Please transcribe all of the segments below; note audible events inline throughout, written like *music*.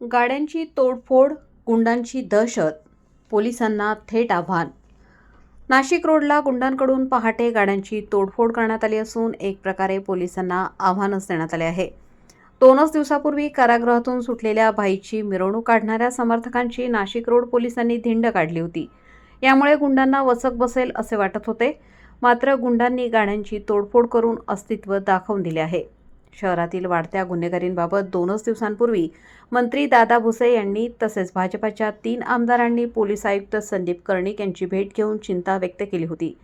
गाड्यांची तोडफोड गुंडांची दहशत पोलिसांना थेट आव्हान. नाशिक रोडला गुंडांकडून पहाटे गाड्यांची तोडफोड करण्यात आली असून एक प्रकारे पोलिसांना आव्हानच देण्यात आले आहे. दोनच दिवसापूर्वी कारागृहातून सुटलेल्या भाईची मिरवणूक काढणाऱ्या समर्थकांची नाशिक रोड पोलिसांनी धिंड काढली होती. यामुळे गुंडांना वचक बसेल असे वाटत होते. मात्र गुंडांनी गाड्यांची तोडफोड करून अस्तित्व दाखवून दिले आहे. शहरातील वाढत्या गुन्हेगारींबाबत दोनच दिवसांपूर्वी मंत्री दादा भुसे यांनी तसेच भाजपाच्या तीन आमदारांनी पोलीस आयुक्त संदीप कर्णिक यांची भेट घेऊन चिंता व्यक्त केली होती.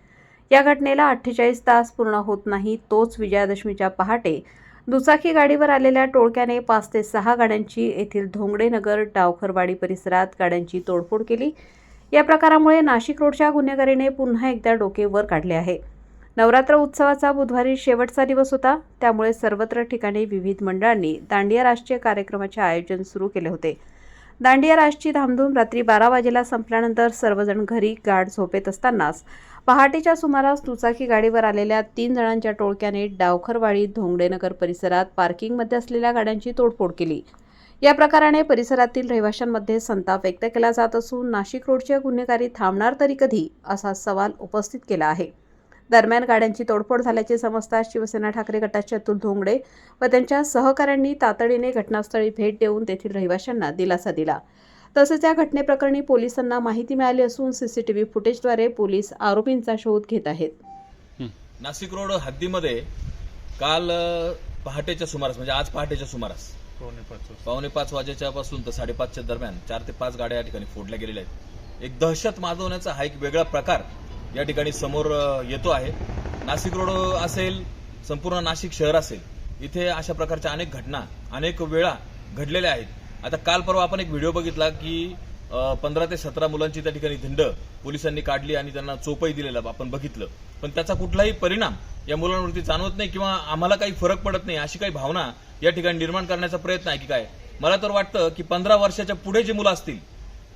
या घटनेला अठ्ठेचाळीस तास पूर्ण होत नाही तोच विजयादशमीच्या पहाटे दुचाकी गाडीवर आलेल्या टोळक्याने पाच ते सहा गाड्यांची येथील धोंगडेनगर डावखरवाडी परिसरात गाड्यांची तोडफोड केली. या प्रकारामुळे नाशिक रोडच्या गुन्हेगारीने पुन्हा एकदा डोके वर काढले आहे. नवरात्र उत्सवाचा बुधवारी शेवटचा दिवस होता. त्यामुळे सर्वत्र ठिकाणी विविध मंडळांनी दांडिया राष्ट्रीय कार्यक्रमाचे आयोजन सुरू केले होते. दांडिया रासची धामधूम रात्री बारा वाजेला संपल्यानंतर सर्वजण घरी गाढ झोपेत असतानाच पहाटेच्या सुमारास दुचाकी गाडीवर आलेल्या तीन जणांच्या टोळक्याने डावखरवाडी धोंगडेनगर परिसरात पार्किंगमध्ये असलेल्या गाड्यांची तोडफोड केली. या प्रकाराने परिसरातील रहिवाशांमध्ये संताप व्यक्त केला जात असून नाशिक रोडच्या गुन्हेगारी थांबणार तरी कधी असा सवाल उपस्थित केला आहे. दरम्यान गाड्यांची तोडफोड झाल्याचे समजताच शिवसेना ठाकरे गटाचे अतुल धोंगडे व त्यांच्या सहकाऱ्यांनी तातडीने घटनास्थळी भेट देऊन तेथील रहिवाशांना दिलासा दिला. तसेच या घटनेप्रकरणी पोलिसांना माहिती मिळाली असून सीसीटीव्ही फुटेजद्वारे पोलीस आरोपींचा शोध घेत आहेत. नाशिक रोड हद्दीमध्ये काल पहाटेच्या सुमारास म्हणजे आज पहाटेच्या सुमारास पावणे पाच वाजता. पावणे पाच वाजेच्या पासून तर साडेपाचच्या दरम्यान चार ते पाच गाड्या या ठिकाणी फोडल्या गेलेल्या आहेत. एक दहशत माजवण्याचा हा एक वेगळा प्रकार या ठिकाणी समोर येतो आहे. नाशिक रोड असेल संपूर्ण नाशिक शहर असेल इथे अशा प्रकारच्या अनेक घटना अनेक वेळा घडलेल्या आहेत. आता काल परवा आपण एक व्हिडिओ बघितला की पंधरा ते सतरा मुलांची त्या ठिकाणी धिंड पोलिसांनी काढली आणि त्यांना चोपही दिलेला आपण बघितलं. पण त्याचा कुठलाही परिणाम या मुलांवरती जाणवत नाही किंवा आम्हाला काही फरक पडत नाही अशी काही भावना या ठिकाणी निर्माण करण्याचा प्रयत्न आहे की काय? मला तर वाटतं की पंधरा वर्षाच्या पुढे जी मुलं असतील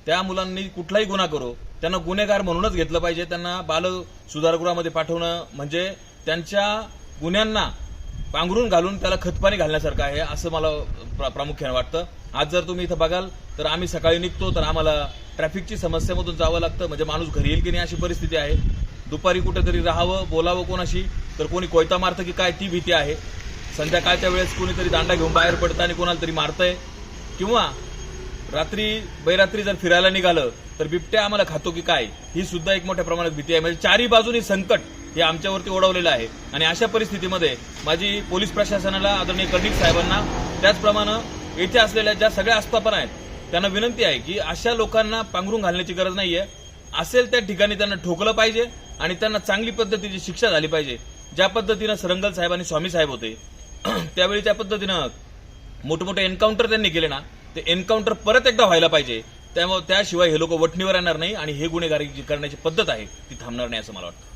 त्या मुलांनी कुठलाही गुन्हा करो त्यांना गुन्हेगार म्हणूनच घेतलं पाहिजे. त्यांना बाल सुधारगृहामध्ये पाठवणं म्हणजे त्यांच्या गुन्ह्यांना पांघरून घालून त्याला खतपाणी घालण्यासारखं आहे असं मला प्रा- प्रामुख्याने वाटतं. आज जर तुम्ही इथं बघाल तर आम्ही सकाळी निघतो तर आम्हाला ट्रॅफिकची समस्येमधून जावं लागतं. म्हणजे माणूस घरी येईल की नाही अशी परिस्थिती आहे. दुपारी कुठेतरी राहावं बोलावं कोणाशी तर कोणी कोयता मारतं की काय ती भीती आहे. संध्याकाळच्या वेळेस कोणीतरी दांडा घेऊन बाहेर पडतं आणि कोणाला तरी मारतंय. किंवा रात्री बैरात्री जर फिरायला निघालं तर बिबट्या आम्हाला खातो की काय? ही सुद्धा एक मोठ्या प्रमाणात भीती आहे म्हणजे चारही बाजूनी संकट हे आमच्यावरती ओढवलेलं आहे. आणि अशा परिस्थितीमध्ये माझी पोलीस प्रशासनाला आदरणीय कर्णिक साहेबांना त्याचप्रमाणे येथे असलेल्या ज्या सगळ्या आस्थापना आहेत त्यांना विनंती आहे की अशा लोकांना पांघरून घालण्याची गरज नाहीये. असेल त्या ठिकाणी त्यांना ठोकलं पाहिजे आणि त्यांना चांगली पद्धतीची शिक्षा झाली पाहिजे. ज्या पद्धतीनं सरंगल साहेब आणि स्वामी साहेब होते *clears throat* त्यावेळी त्या पद्धतीनं मोठमोठे एन्काउंटर त्यांनी केले ना ते एन्काउंटर परत एकदा व्हायला पाहिजे. त्यामुळे त्याशिवाय हे लोक वटणीवर येणार नाही आणि हे गुन्हेगारी जी करण्याची पद्धत आहे ती थांबणार नाही असं मला वाटतं.